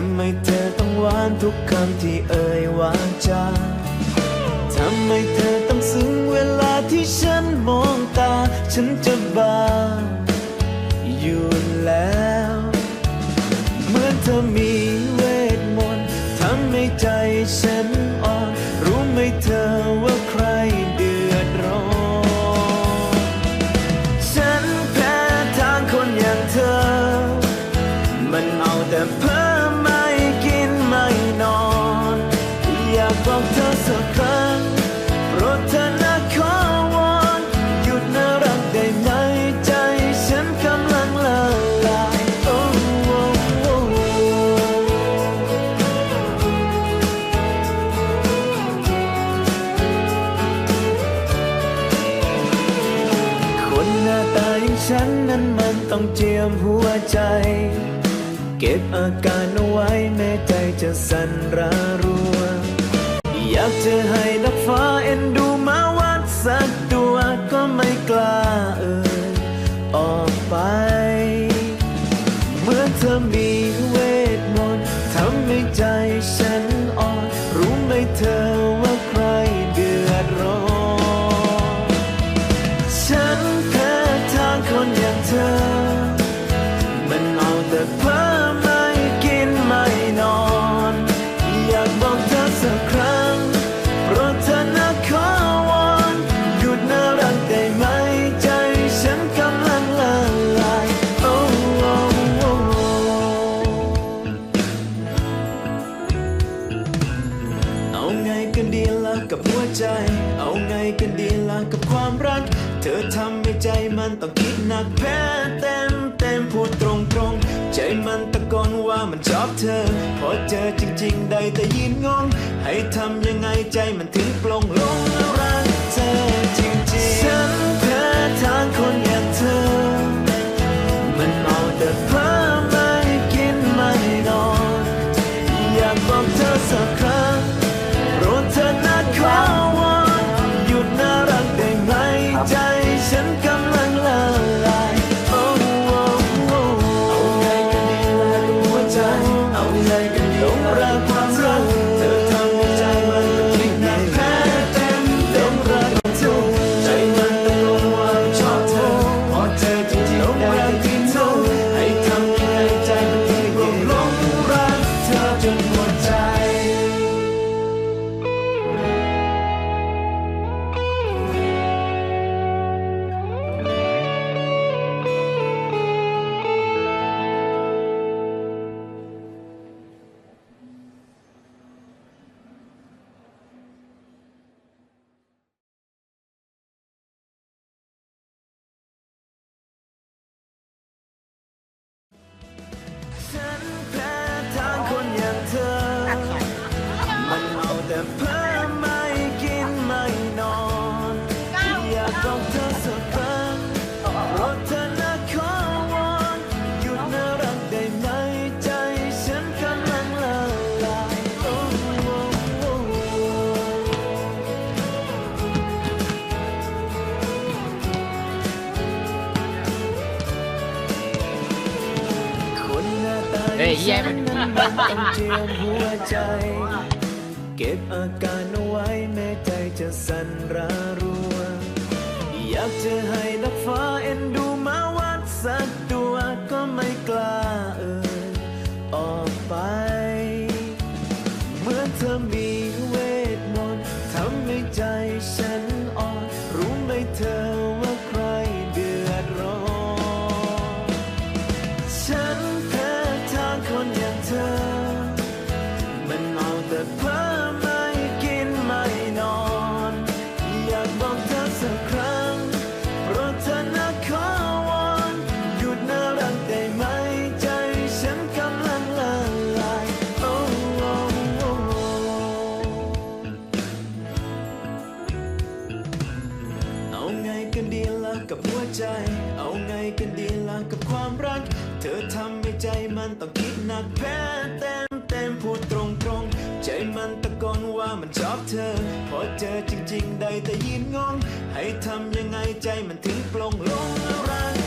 ำไมเธอต้องหวานทุกคำที่เอ่ยวาจาทำไมเธอต้องซึ้งเวลาที่ฉันมองตา ฉันจะบ้าอยู่แล้ว เหมือนเธอมีเวทมนต์ทำให้ใจฉันอ่อน รู้ไหมเธอว่าใครเดือดร้อน ฉันแพ้ทางคนอย่างเธอ มันเอาแต่เพ้อ ฉันนั้นมันต้องเจียมหัวใจ เก็บอาการเอาไว้แม้ใจจะสั่นระรัว อยากจะให้นักฟ้าเอ็นดูมาวัดสักตัวก็ไม่กล้าเอ่ยออกไป เหมื่อนเธอมี ใจ เอาไงกันดีล่ะกับความรัก เธอทำให้ใจมันต้องคิดหนักแพ้เต็มเต็มพูดตรงตรงๆใจมันตะโกนว่ามันชอบเธอ พอเจอจริง ๆ ได้แต่ยืนงง ให้ทำยังไงใจมันถึงปลงลง ฮ้ยแย่ไปนั้นมันต้องเจียมหัวใจ เก็บอาการเอาไว้แม้ใจจะสั่นระ แต่เพ้อไม่กินไม่นอน อยากบอกเธอสักครั้งโปรดเธอนะขอวอนหยุดน่ารักได้ไหมใจฉันกำลังละลายโอ้โอ้โอ้เอาไงกันดีล่ะกับหัวใจ เอาไงกันดีล่ะกับความรัก เธอทำให้ใจมันต้องคิดหนักแพ้เต็ม มันชอบเธอ พอเจอจริง ๆ ได้แต่ยืนงง ให้ทำยังไงใจมันถึงปลงลงรัก